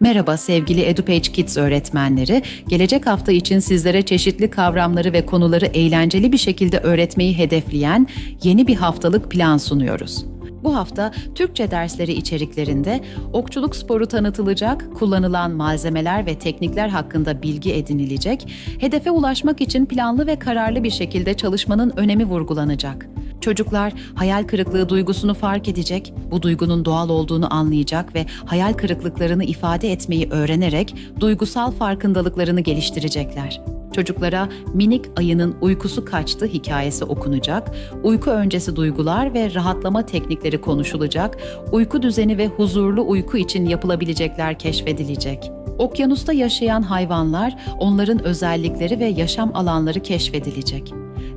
Merhaba sevgili EduPage Kids öğretmenleri. Gelecek hafta için sizlere çeşitli kavramları ve konuları eğlenceli bir şekilde öğretmeyi hedefleyen yeni bir haftalık plan sunuyoruz. Bu hafta Türkçe dersleri içeriklerinde okçuluk sporu tanıtılacak, kullanılan malzemeler ve teknikler hakkında bilgi edinilecek, hedefe ulaşmak için planlı ve kararlı bir şekilde çalışmanın önemi vurgulanacak. Çocuklar hayal kırıklığı duygusunu fark edecek, bu duygunun doğal olduğunu anlayacak ve hayal kırıklıklarını ifade etmeyi öğrenerek duygusal farkındalıklarını geliştirecekler. Çocuklara minik ayının uykusu kaçtı hikayesi okunacak, uyku öncesi duygular ve rahatlama teknikleri konuşulacak, uyku düzeni ve huzurlu uyku için yapılabilecekler keşfedilecek. Okyanusta yaşayan hayvanlar, onların özellikleri ve yaşam alanları keşfedilecek.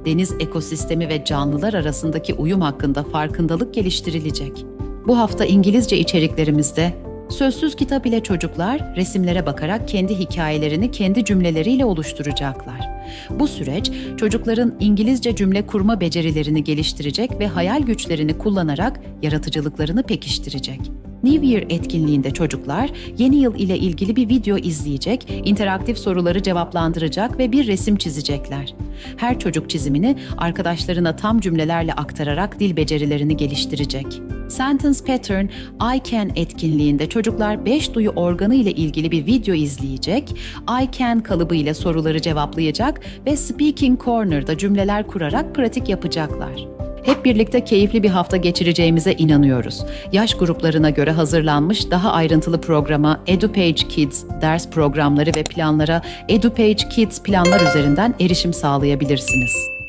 Deniz ekosistemi ve canlılar arasındaki uyum hakkında farkındalık geliştirilecek. Bu hafta İngilizce içeriklerimizde Sözsüz kitap ile çocuklar resimlere bakarak kendi hikayelerini kendi cümleleriyle oluşturacaklar. Bu süreç çocukların İngilizce cümle kurma becerilerini geliştirecek ve hayal güçlerini kullanarak yaratıcılıklarını pekiştirecek. New Year etkinliğinde çocuklar yeni yıl ile ilgili bir video izleyecek, interaktif soruları cevaplandıracak ve bir resim çizecekler. Her çocuk çizimini arkadaşlarına tam cümlelerle aktararak dil becerilerini geliştirecek. Sentence Pattern I Can etkinliğinde çocuklar 5 duyu organı ile ilgili bir video izleyecek, I Can kalıbı ile soruları cevaplayacak ve Speaking Corner'da cümleler kurarak pratik yapacaklar. Hep birlikte keyifli bir hafta geçireceğimize inanıyoruz. Yaş gruplarına göre hazırlanmış daha ayrıntılı programa EduPage Kids ders programları ve planlara EduPage Kids planlar üzerinden erişim sağlayabilirsiniz.